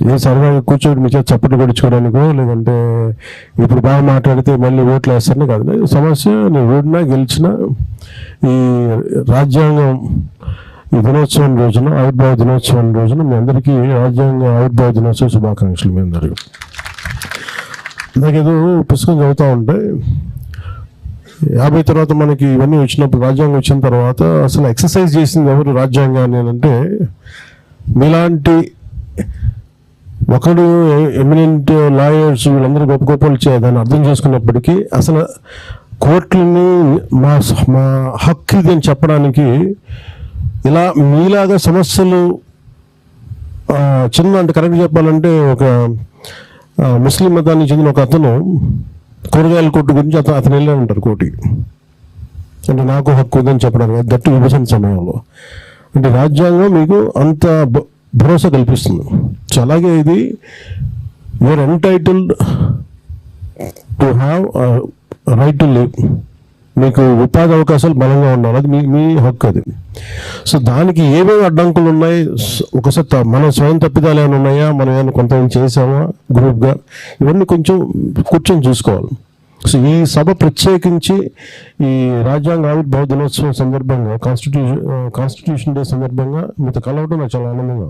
ఏ సరదాగా కూర్చోబెట్టి మీ చేత చప్పట్లు కొడుచుకోవడానికో లేదంటే ఇప్పుడు బాగా మాట్లాడితే మళ్ళీ ఓట్లు వేస్తారని కాదు. సమస్య నేను ఓడినా గెలిచినా ఈ రాజ్యాంగం ఈ దినోత్సవం రోజున ఆవిర్భావ దినోత్సవం రోజున మీ అందరికీ రాజ్యాంగ ఆవిర్భావ దినోత్సవ శుభాకాంక్షలు మీ అందరికీ. నాకేదో పుస్తకం చదువుతూ ఉంటే యాభై తర్వాత మనకి ఇవన్నీ వచ్చినప్పుడు రాజ్యాంగం వచ్చిన తర్వాత అసలు ఎక్సర్సైజ్ చేసింది ఎవరు రాజ్యాంగాన్ని అంటే మీలాంటి ఒకడు ఎమినెంట్ లాయర్స్ వీళ్ళందరూ గొప్ప గొప్పలు చే దాన్ని అర్థం చేసుకున్నప్పటికీ అసలు కోర్టులని మా మా హక్కు ఇది అని చెప్పడానికి ఇలా మీలాగా సమస్యలు చిన్న అంటే కరెక్ట్ చెప్పాలంటే ఒక ముస్లిం మతానికి చెందిన ఒక అతను కూరగాయల కొట్టు గురించి అతను అతను వెళ్ళాడంటారు కోటికి అంటే నాకు హక్కు ఉందని చెప్పడానికి దట్టు విభజన సమయంలో. అంటే రాజ్యాంగం మీకు అంత భరోసా కల్పిస్తుంది. సో అలాగే ఇది you're entitled to have right to live మీకు ఉపాధి అవకాశాలు బలంగా ఉండాలి. అది మీ మీ హక్కు అది. సో దానికి ఏమేమి అడ్డంకులు ఉన్నాయి? ఒకసారి మన స్వయం తప్పిదాలు ఏమైనా ఉన్నాయా? మనం ఏమైనా కొంతమంది చేసామా గ్రూప్గా ఇవన్నీ కొంచెం కూర్చొని చూసుకోవాలి. సో ఈ సభ ప్రత్యేకించి ఈ రాజ్యాంగ ఆవిర్భావ దినోత్సవం సందర్భంగా కాన్స్టిట్యూషన్ కాన్స్టిట్యూషన్ డే సందర్భంగా మీతో కలవడం నాకు చాలా ఆనందంగా